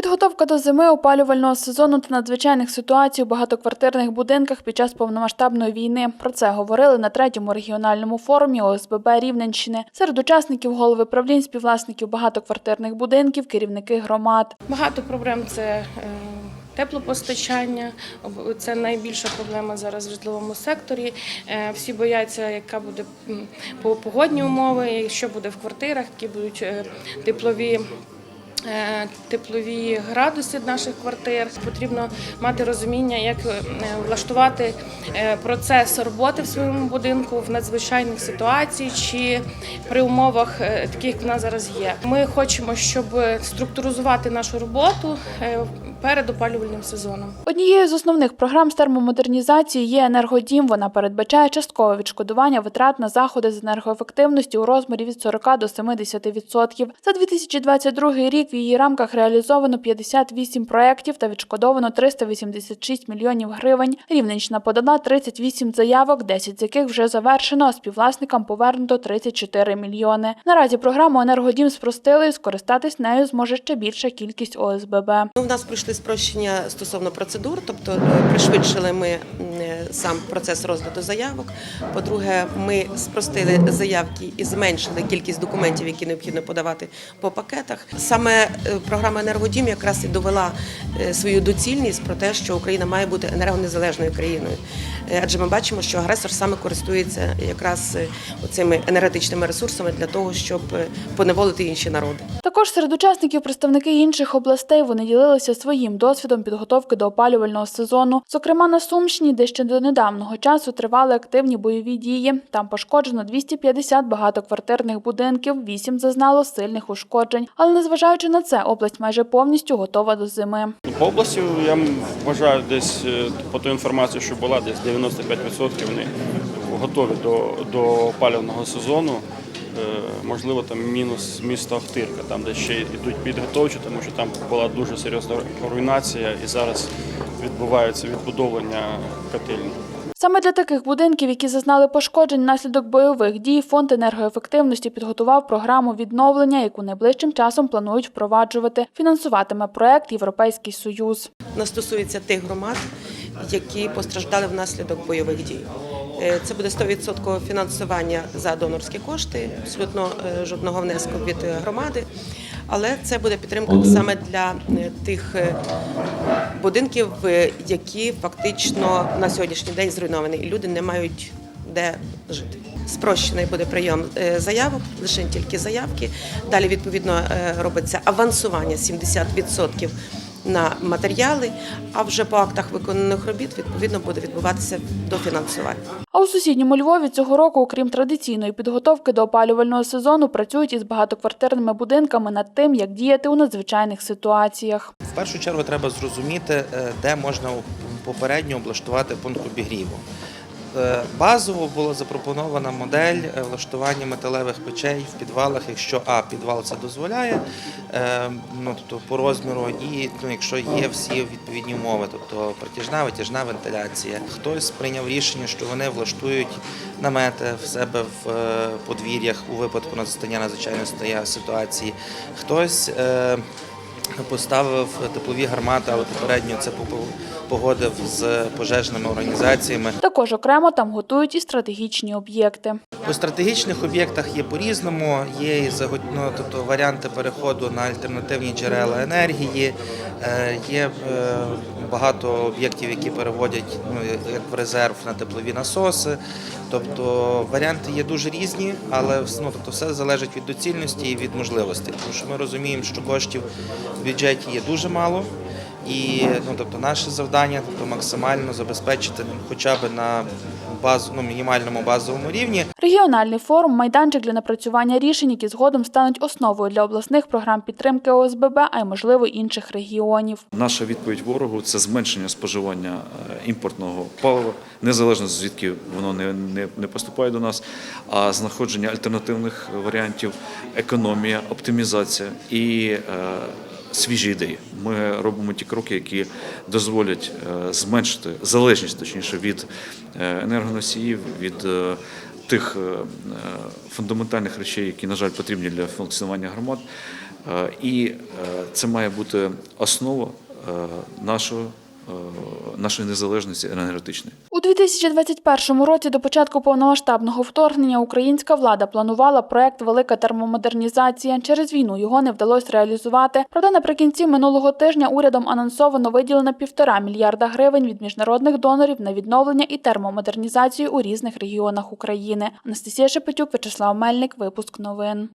Підготовка до зими, опалювального сезону та надзвичайних ситуацій у багатоквартирних будинках під час повномасштабної війни. Про це говорили на третьому регіональному форумі ОСББ Рівненщини. Серед учасників голови правлінь, співвласників багатоквартирних будинків, керівники громад. Багато проблем це е, теплопостачання. Це найбільша проблема зараз в житловому секторі. Е, Всі бояться, яка буде по- погодні умови, що буде в квартирах, які будуть е, теплові. Е, Теплові градуси наших квартир потрібно мати розуміння, як е, влаштувати е, процес роботи в своєму будинку в надзвичайних ситуаціях чи при умовах таких, як в нас зараз є. Ми хочемо, щоб структуризувати нашу роботу перед опалювальним сезоном. Однією з основних програм з термомодернізації є енергодім. Вона передбачає часткове відшкодування витрат на заходи з енергоефективності у розмірі від 40 до 70%. За 2022 рік в її рамках реалізовано 58 проєктів та відшкодовано 386 мільйонів гривень. Рівненщина подала 38 заявок, 10 з яких вже завершено, а співвласникам повернуто 34 мільйони. Наразі програму енергодім спростили і скористатись нею зможе ще більша кількість ОСББ. Ну, в нас пройшли спрощення стосовно процедур, тобто е, пришвидшили ми е, сам процес розгляду заявок. По-друге, ми спростили заявки і зменшили кількість документів, які необхідно подавати по пакетах. Саме е, програма енергодім якраз і довела е, свою доцільність про те, що Україна має бути енергонезалежною країною. Е, Адже ми бачимо, що агресор саме користується якраз цими енергетичними ресурсами для того, щоб поневолити інші народи. Також серед учасників представники інших областей вони ділилися своїм досвідом підготовки до опалювального сезону. Зокрема, на Сумщині, де ще до недавнього часу тривали активні бойові дії. Там пошкоджено 250 багатоквартирних будинків, 8 зазнало сильних ушкоджень. Але незважаючи на це, область майже повністю готова до зими. По області я вважаю десь е, по тій інформації, що була, десь 95% вони готові до, до опалювального сезону. Е, Можливо, там мінус місто Охтирка, там де ще йдуть підготовчі, тому що там була дуже серйозна руйнація і зараз відбувається відбудовлення котельні. Саме для таких будинків, які зазнали пошкоджень внаслідок бойових дій, фонд енергоефективності підготував програму відновлення, яку найближчим часом планують впроваджувати. Фінансуватиме проект Європейський Союз. Вона стосується тих громад, які постраждали внаслідок бойових дій. Е, Це буде 100% фінансування за донорські кошти, абсолютно е, жодного внеску від е, громади. Але це буде підтримка саме для е, тих е, будинків, е, які фактично на сьогоднішній день зруйновані, і люди не мають де жити. Спрощений буде прийом заявок, лише тільки заявки. Далі відповідно робиться авансування 70% на матеріали, а вже по актах виконаних робіт відповідно буде відбуватися дофінансування. А у сусідньому Львові цього року, окрім традиційної підготовки до опалювального сезону, працюють із багатоквартирними будинками над тим, як діяти у надзвичайних ситуаціях. В першу чергу треба зрозуміти, е, де можна попередньо облаштувати пункт обігріву. Е, Базово була запропонована модель е, влаштування металевих печей в підвалах, якщо а підвал це дозволяє, е, ну тобто по розміру, і ну, якщо є всі відповідні умови, тобто протяжна, витяжна вентиляція. Хтось прийняв рішення, що вони влаштують намети в себе в подвір'ях у випадку настання надзвичайної ситуації. Хтось поставив теплові гармати, але попередньо це погодив з пожежними організаціями. Також окремо там готують і стратегічні об'єкти. По стратегічних об'єктах є по-різному. Є і ну, тобто варіанти переходу на альтернативні джерела енергії. Е, Є е, багато об'єктів, які переводять ну, як в резерв на теплові насоси. Тобто варіанти є дуже різні, але ну, тобто, все залежить від доцільності і від можливостей. Тому що ми розуміємо, що коштів в бюджеті є дуже мало. І ну, тобто, наше завдання тобто, максимально забезпечити хоча б на базу, ну, мінімальному базовому рівні Регіональний форум майданчик для напрацювання рішень, які згодом стануть основою для обласних програм підтримки ОСББ, а й можливо інших регіонів. Наша відповідь ворогу це зменшення споживання е, імпортного палива, незалежно звідки воно не, не, не поступає до нас, а знаходження альтернативних варіантів, економія, оптимізація і е, свіжі ідеї. Ми робимо ті кроки, які дозволять е, зменшити залежність, точніше, від е, енергоносіїв, від е, тих фундаментальних речей, які, на жаль, потрібні для функціонування громад. І це має бути основа нашого, нашої незалежності енергетичної. У 2021 році до початку повномасштабного вторгнення українська влада планувала проект Велика термомодернізація. Через війну його не вдалося реалізувати. Проте наприкінці минулого тижня урядом анонсовано виділено півтора мільярда гривень від міжнародних донорів на відновлення і термомодернізацію у різних регіонах України. Анастасія Шепетюк, Вячеслав Мельник, випуск новин.